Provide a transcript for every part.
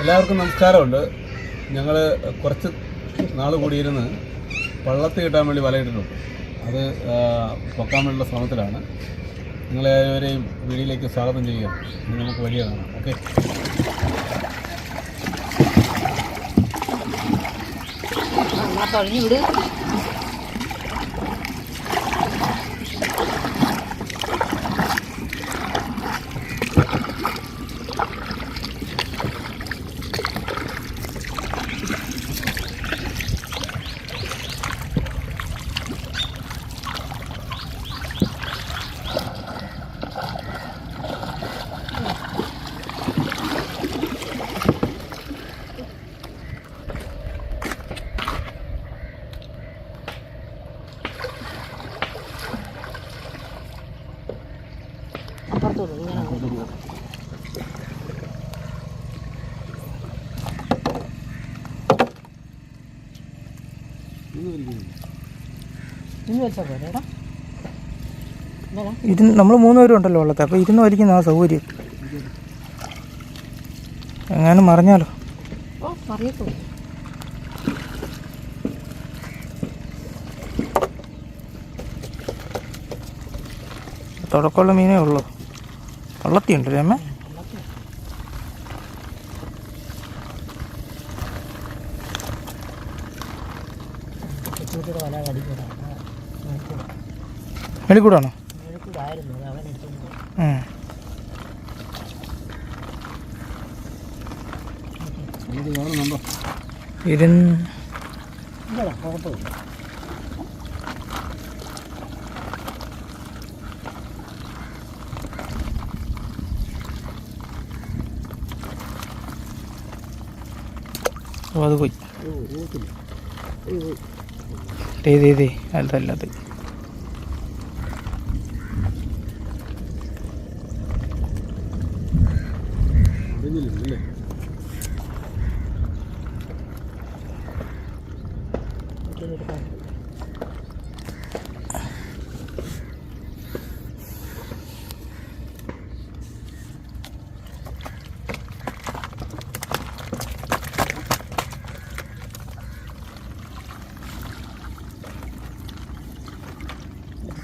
എല്ലാവർക്കും നമസ്കാരമുണ്ട്. ഞങ്ങൾ കുറച്ച് നാൾ കൂടിയിരുന്ന് പള്ളത്ത് കിട്ടാൻ വേണ്ടി വലയിട്ടിട്ടുണ്ട് അത് പൊക്കാൻ വേണ്ടിയുള്ള ശ്രമത്തിലാണ്. നിങ്ങളെ ഏവരെയും വീടിലേക്ക് സ്വാഗതം ചെയ്യുക. ഇനി നമുക്ക് വലിയ കാണാം. ഓക്കെ. പറഞ്ഞു വിട്. ഇരു നമ്മൾ മൂന്നുപേരും ഉണ്ടല്ലോ ഉള്ളത് അപ്പോൾ ഇരുന്ന് വലിക്കുന്ന ആ സൗകര്യം. എങ്ങാനും മറിഞ്ഞാലോ? തുടക്കമുള്ള മീനേ ഉള്ളൂ. വള്ളത്തി ഉണ്ടല്ലേ അമ്മ? മെലിക്കൂടാണോ വല മേളിക്കൂടായിരുന്നു അത് പോയി. ഇത് കുഴപ്പമില്ല ഓ അത്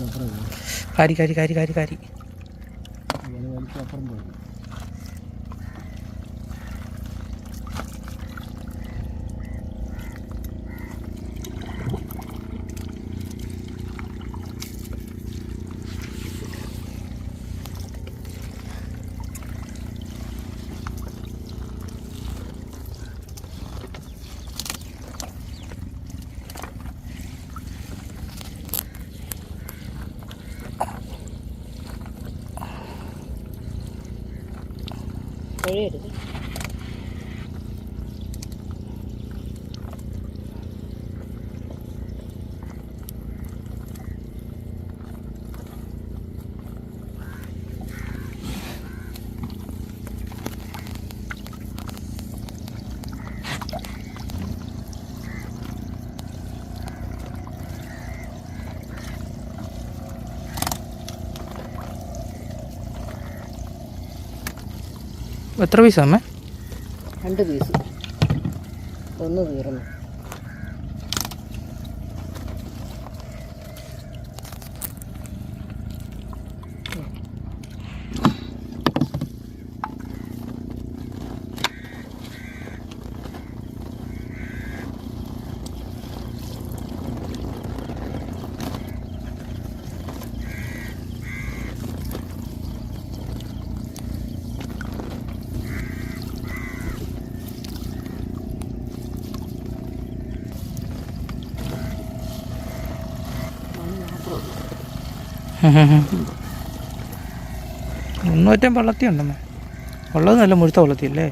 മീൻ മുഴുവൻ പിടിക്കില്ലേ ഇതിലുണ്ടോടാ കാരി കാരി കാരി കാരി കാരി അപ്പുറം കഴിയരുത് എത്ര പൈസ അമ്മേ രണ്ട് പീസ്. ഒന്ന് തീർന്നു. മുന്നൂറ്റം വള്ളത്തി ഉണ്ടെന്നേ ഉള്ളത് നല്ല മുഴുത്ത വള്ളത്തി അല്ലേ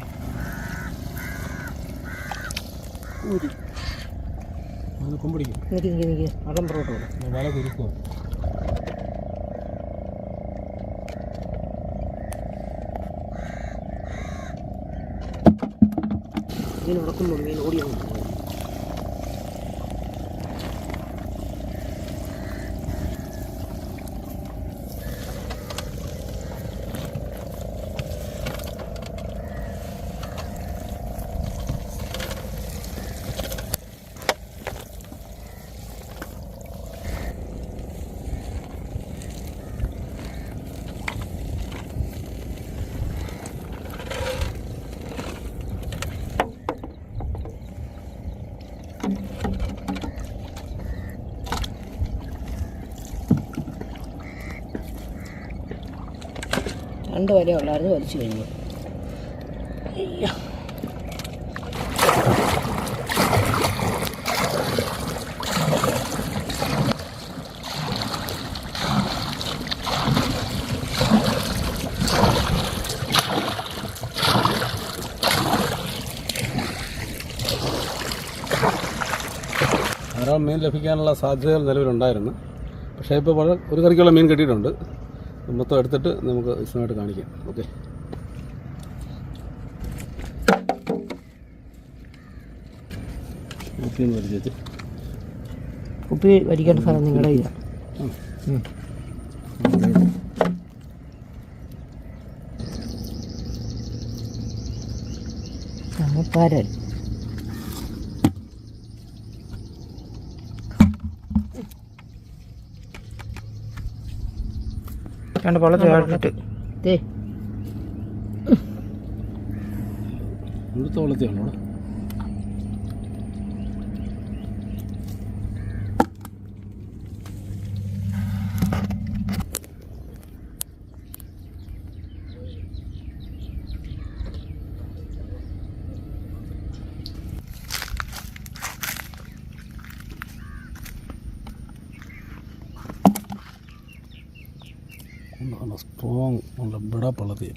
ഇങ്ങനെ അത് ഇങ്ങനെ നിൽക്കി രണ്ട് വല ഉള്ളായിരുന്നു വലിച്ചു കഴിഞ്ഞു. ധാരാളം മീൻ ലഭിക്കാനുള്ള സാധ്യതകൾ നിലവിലുണ്ടായിരുന്നു. പക്ഷേ ഇപ്പോൾ ഒരു കറിക്കുള്ള മീൻ കിട്ടിയിട്ടുണ്ട്. മൊത്തം എടുത്തിട്ട് നമുക്ക് വിശദമായിട്ട് കാണിക്കാം. ഓക്കെ. കുപ്പി വലിച്ചേച്ച് കുപ്പി വലിക്കേണ്ട സ്ഥലം നിങ്ങളുടെ ഇല്ല പാരൽ. രണ്ട് പള്ള ദേ. ഇവിടുത്തെ വെള്ളത്തിയാണോ லம்படாக பழுது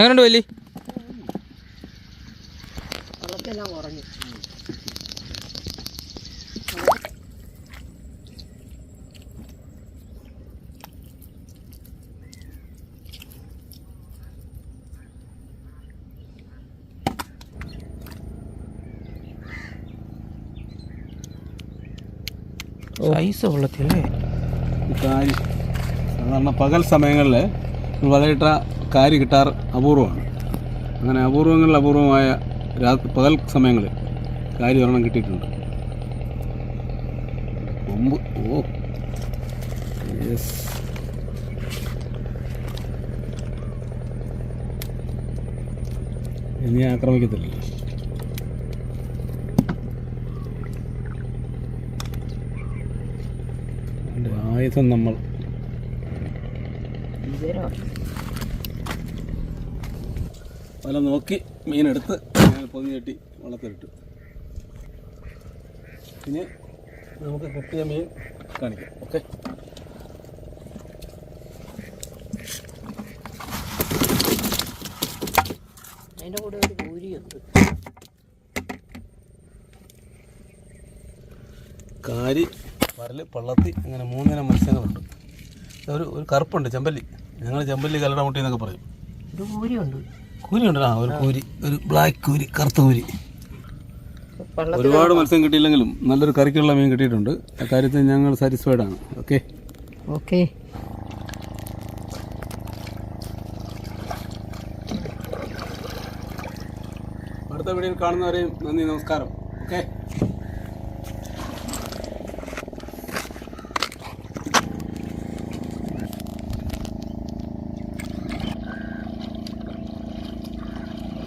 എങ്ങനെയുണ്ട് വലി? സൈസ് വെള്ളത്തില്ലേ സാധാരണ പകൽ സമയങ്ങളിൽ വലയിട്ട കാരി കിട്ടാറ് അപൂർവമാണ്. അങ്ങനെ അപൂർവങ്ങളിൽ അപൂർവമായ രാത്രി പകൽ സമയങ്ങളിൽ കാരി ഒരെണ്ണം കിട്ടിയിട്ടുണ്ട്. കൊമ്പ് ഓ യെസ്. ഇനി ആക്രമിക്കത്തില്ല ആയുധം നമ്മൾ വല നോക്കി മീനെടുത്ത് പൊതി കെട്ടി വള്ളത്തിലിട്ടു. ഇനി നമുക്ക് കിട്ടിയ മീൻ കാണിക്കാം. ഓക്കെ. അതിന്റെ കൂടെ ഒരു പൂരിയുണ്ട് കാരി വരൽ പള്ളത്തി അങ്ങനെ മൂന്നിനം മത്സ്യങ്ങളുണ്ട്. ഒരു ഒരു കറുപ്പുണ്ട് ചെമ്പല്ലി. ഞങ്ങൾ ചെമ്പല്ലി കല്ലട മുട്ടി എന്നൊക്കെ പറയും. ഒരു കൂരിയുണ്ട്. കൂരി ഉണ്ട് ആ ഒരു കൂരി. ഒരു ബ്ലാക്ക് കൂരി കറുത്ത കൂരി. ഒരുപാട് മത്സ്യം കിട്ടിയില്ലെങ്കിലും നല്ലൊരു കറിക്കുള്ള മീൻ കിട്ടിയിട്ടുണ്ട്. അക്കാര്യത്തിൽ ഞങ്ങൾ സാറ്റിസ്ഫൈഡ് ആണ്. ഓക്കെ ഓക്കെ അടുത്ത വീഡിയോയിൽ കാണുന്നവരെയും നന്ദി നമസ്കാരം. ഓക്കെ